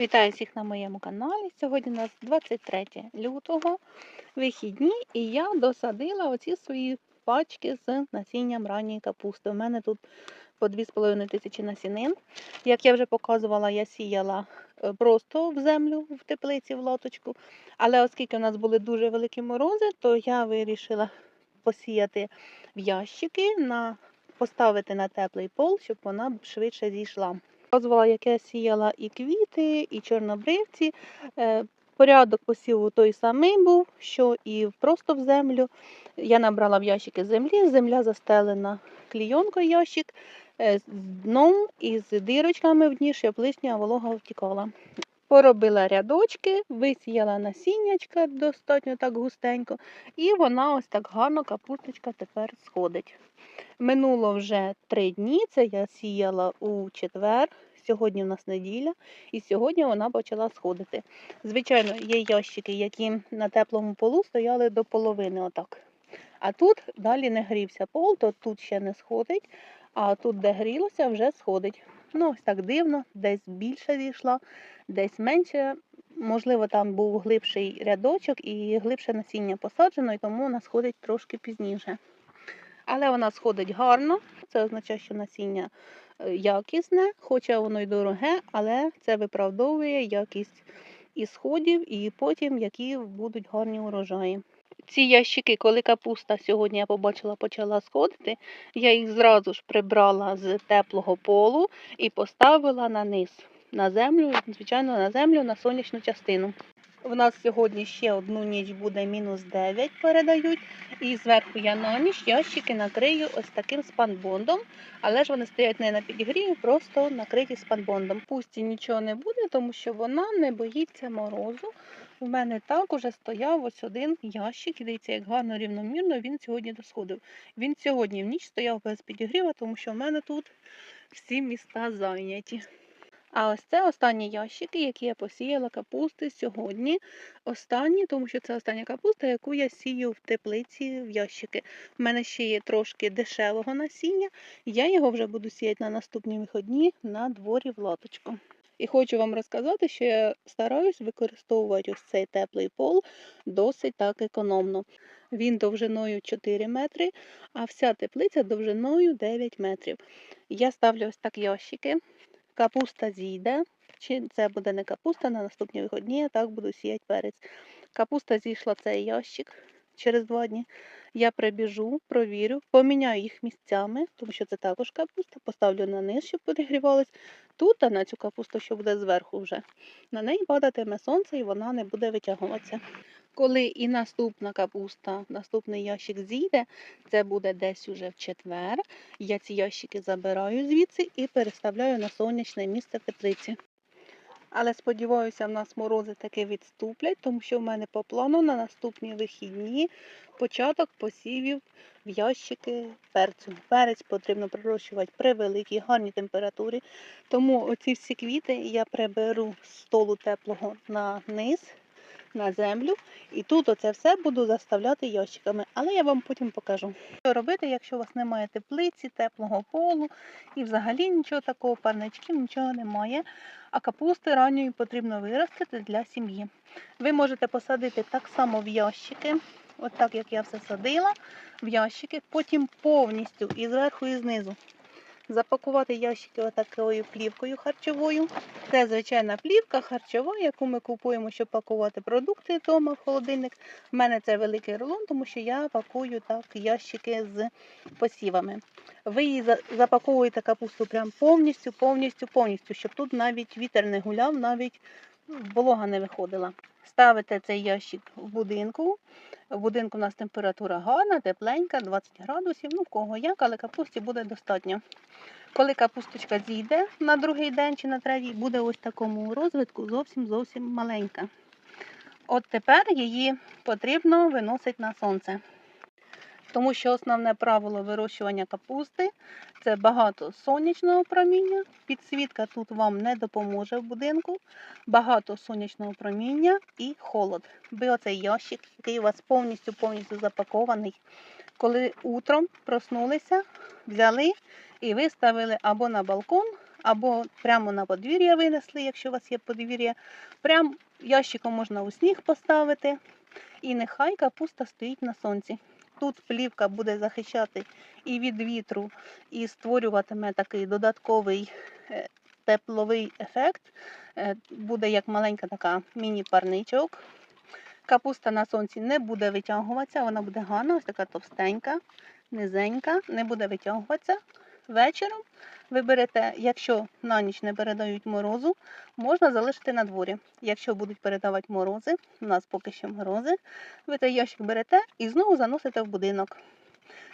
Вітаю всіх на моєму каналі. Сьогодні у нас 23 лютого, вихідні, і я досадила оці свої пачки з насінням ранньої капусти. У мене тут по 2,5 тисячі насінин. Як я вже показувала, я сіяла е, просто в землю в теплиці, в лоточку. Але оскільки у нас були дуже великі морози, то я вирішила посіяти в ящики, на, поставити на теплий пол, щоб вона швидше зійшла. Показувала, як я сіяла і квіти, і чорнобривці. Е, Порядок посіву той самий був, що і просто в землю. Я набрала в ящики землі, земля застелена клійонкою ящик е, з дном і з дирочками в дні, щоб лишня волога втікала. Поробила рядочки, висіяла насіннячка достатньо так густенько, і вона ось так гарно капусточка тепер сходить. Минуло вже три дні, це я сіяла у четвер. Сьогодні у нас неділя, і сьогодні вона почала сходити. Звичайно, є ящики, які на теплому полу стояли до половини отак. А тут далі не грівся пол, то тут ще не сходить, а тут, де грілося, вже сходить. Ну, ось так дивно, десь більше зійшла, десь менше. Можливо, там був глибший рядочок і глибше насіння посаджено, і тому вона сходить трошки пізніше. Але вона сходить гарно, це означає, що насіння е, якісне, хоча воно й дороге, але це виправдовує якість і сходів, і потім які будуть гарні урожаї. Ці ящики, коли капуста сьогодні я побачила, почала сходити, я їх зразу ж прибрала з теплого полу і поставила на низ, на землю, звичайно, на землю, на сонячну частину. У нас сьогодні ще одну ніч буде мінус 9 передають. І зверху я на ніч ящики накрию ось таким спанбондом, але ж вони стоять не на підігріві, просто накриті спанбондом. Пусті нічого не буде, тому що вона не боїться морозу. У мене так уже стояв ось один ящик, і дивіться, як гарно рівномірно він сьогодні досходив. Він сьогодні в ніч стояв без підігріва, тому що в мене тут всі міста зайняті. А ось це останні ящики, які я посіяла капусти сьогодні. Останні, тому що це остання капуста, яку я сію в теплиці в ящики. У мене ще є трошки дешевого насіння. Я його вже буду сіяти на наступні виходні на дворі в лоточку. І хочу вам розказати, що я стараюсь використовувати ось цей теплий пол досить так економно. Він довжиною 4 метри, а вся теплиця довжиною 9 метрів. Я ставлю ось так ящики. Капуста зійде. Чи це буде не капуста на наступні виходні, я так буду сіяти перець. Капуста зійшла цей ящик через два дні. Я прибіжу, провірю, поміняю їх місцями, тому що це також капуста. Поставлю на низ, щоб підігрівалась. Тут, а на цю капусту, що буде зверху вже, на неї падатиме сонце і вона не буде витягуватися. Коли і наступна капуста, наступний ящик зійде, це буде десь уже в четвер. Я ці ящики забираю звідси і переставляю на сонячне місце в теплиці. Але сподіваюся, в нас морози таки відступлять, тому що в мене по плану на наступні вихідні початок посівів в ящики перцю. Перець потрібно пророщувати при великій гарній температурі. Тому оці всі квіти я приберу з столу теплого на низ, на землю. І тут оце все буду заставляти ящиками. Але я вам потім покажу. Що робити, якщо у вас немає теплиці, теплого полу і взагалі нічого такого, парничків, нічого немає. А капусти ранньої потрібно виростити для сім'ї. Ви можете посадити так само в ящики, от так як я все садила, в ящики, потім повністю і зверху, і знизу. Запакувати ящики отакою плівкою харчовою. Це звичайна плівка харчова, яку ми купуємо, щоб пакувати продукти вдома в холодильник. У мене це великий рулон, тому що я пакую так ящики з посівами. Ви її запаковуєте капусту прям повністю, повністю, повністю, щоб тут навіть вітер не гуляв, навіть волога не виходила. Ставите цей ящик в будинку. В будинку у нас температура гарна, тепленька, 20 градусів. Ну, в кого як, але капусті буде достатньо. Коли капусточка зійде на другий день чи на третій, буде ось такому розвитку зовсім зовсім маленька. От тепер її потрібно виносити на сонце. Тому що основне правило вирощування капусти це багато сонячного проміння. Підсвітка тут вам не допоможе в будинку. Багато сонячного проміння і холод. Ви оцей ящик, який у вас повністю повністю запакований. Коли утром проснулися, взяли і виставили або на балкон, або прямо на подвір'я винесли, якщо у вас є подвір'я. Прям ящиком можна у сніг поставити. І нехай капуста стоїть на сонці. Тут плівка буде захищати і від вітру, і створюватиме такий додатковий е, тепловий ефект. Е, Буде як маленька така міні-парничок. Капуста на сонці не буде витягуватися, вона буде гарна, ось така товстенька, низенька, не буде витягуватися. Вечором ви берете, якщо на ніч не передають морозу, можна залишити на дворі. Якщо будуть передавати морози, у нас поки що морози, ви той ящик берете і знову заносите в будинок.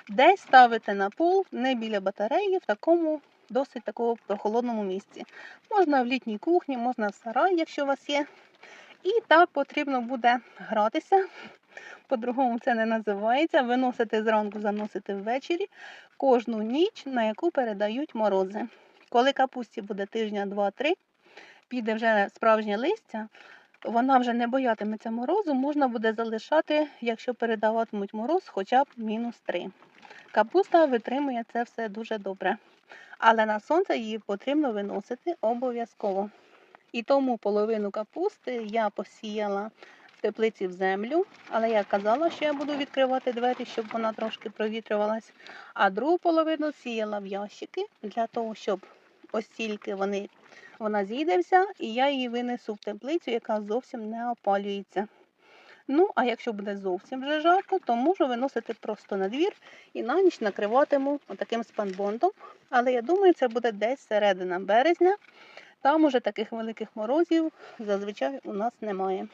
Десь ставите на пол, не біля батареї, в такому досить такому прохолодному місці. Можна в літній кухні, можна в сараї, якщо у вас є. І так потрібно буде гратися. По-другому це не називається. Виносити зранку, заносити ввечері кожну ніч, на яку передають морози. Коли капусті буде тижня, два-три, піде вже справжнє листя, вона вже не боятиметься морозу, можна буде залишати, якщо передаватимуть мороз, хоча б мінус 3. Капуста витримує це все дуже добре. Але на сонце її потрібно виносити обов'язково. І тому половину капусти я посіяла в теплиці в землю, але я казала, що я буду відкривати двері, щоб вона трошки провітрювалась. А другу половину сіяла в ящики для того, щоб ось тільки вони, вона зійдеться, і я її винесу в теплицю, яка зовсім не опалюється. Ну, а якщо буде зовсім вже жарко, то можу виносити просто на двір і на ніч накриватиму отаким спанбондом. Але я думаю, це буде десь середина березня. Там уже таких великих морозів зазвичай у нас немає.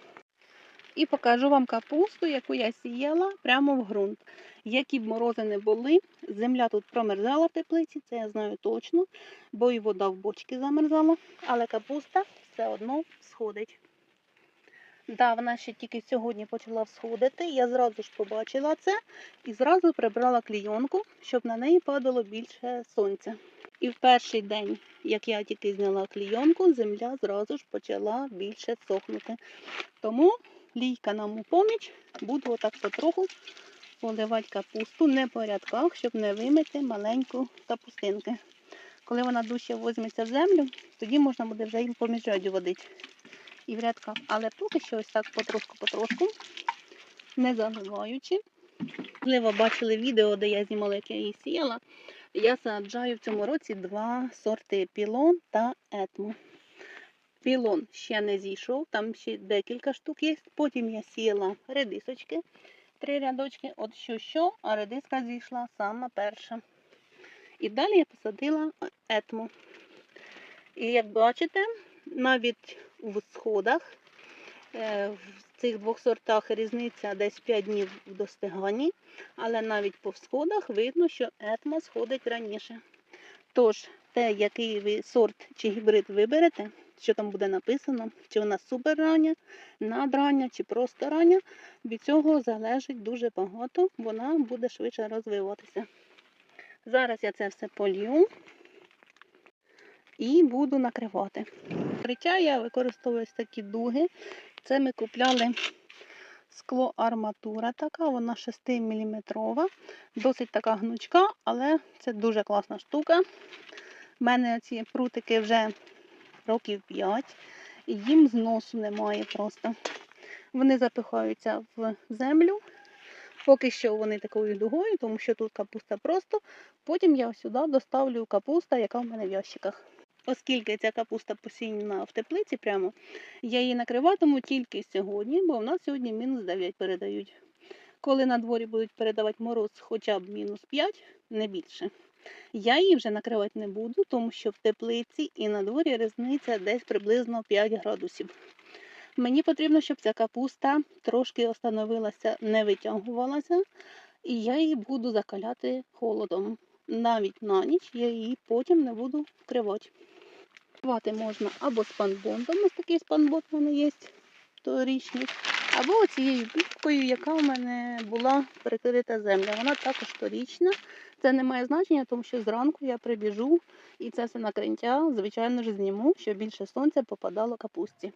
І покажу вам капусту, яку я сіяла прямо в ґрунт. Які б морози не були, земля тут промерзала в теплиці, це я знаю точно, бо і вода в бочці замерзала, але капуста все одно сходить. Да, вона ще тільки сьогодні почала всходити. Я зразу ж побачила це і зразу прибрала клійонку, щоб на неї падало більше сонця. І в перший день, як я тільки зняла клійонку, земля зразу ж почала більше сохнути. Тому лійка нам у поміч, буду отак потроху поливати капусту не по рядках, щоб не вимити маленьку капустинки. Коли вона дужче возьметься в землю, тоді можна буде вже їм поміж рядю водити і в рядках. Але поки що ось так потрошку-потрошку, не заливаючи. Можливо, бачили відео, де я знімала, як я її сіяла. Я саджаю в цьому році два сорти пілон та етму. Пілон ще не зійшов, там ще декілька штук є. Потім я сіяла редисочки, три рядочки, от що що, а редиска зійшла сама перша. І далі я посадила етму. І як бачите, навіть в сходах е, в цих двох сортах різниця десь 5 днів в достиганні, але навіть по сходах видно, що етма сходить раніше. Тож, те, який ви сорт чи гібрид виберете, що там буде написано, чи вона суперрання, надрання, чи просто рання, від цього залежить дуже багато, вона буде швидше розвиватися. Зараз я це все полью і буду накривати. Покриття я використовую такі дуги. Це ми купляли скло арматура така, вона 6 мм. Досить така гнучка, але це дуже класна штука. У мене ці прутики вже років 5, і їм зносу немає просто. Вони запихаються в землю. Поки що вони такою дугою, тому що тут капуста просто. Потім я сюди доставлю капуста, яка в мене в ящиках. Оскільки ця капуста посіяна в теплиці прямо, я її накриватиму тільки сьогодні, бо в нас сьогодні мінус 9 передають. Коли на дворі будуть передавати мороз хоча б мінус 5, не більше. Я її вже накривати не буду, тому що в теплиці і на дворі різниця десь приблизно 5 градусів. Мені потрібно, щоб ця капуста трошки остановилася, не витягувалася, і я її буду закаляти холодом. Навіть на ніч я її потім не буду вкривати. Вкривати можна або спанбондом, ось такий спанбонд в мене є торічний, або цією плівкою, яка в мене була перекрита земля. Вона також торічна. Це не має значення, тому що зранку я прибіжу і це все накриття, звичайно ж, зніму, щоб більше сонця попадало капусті.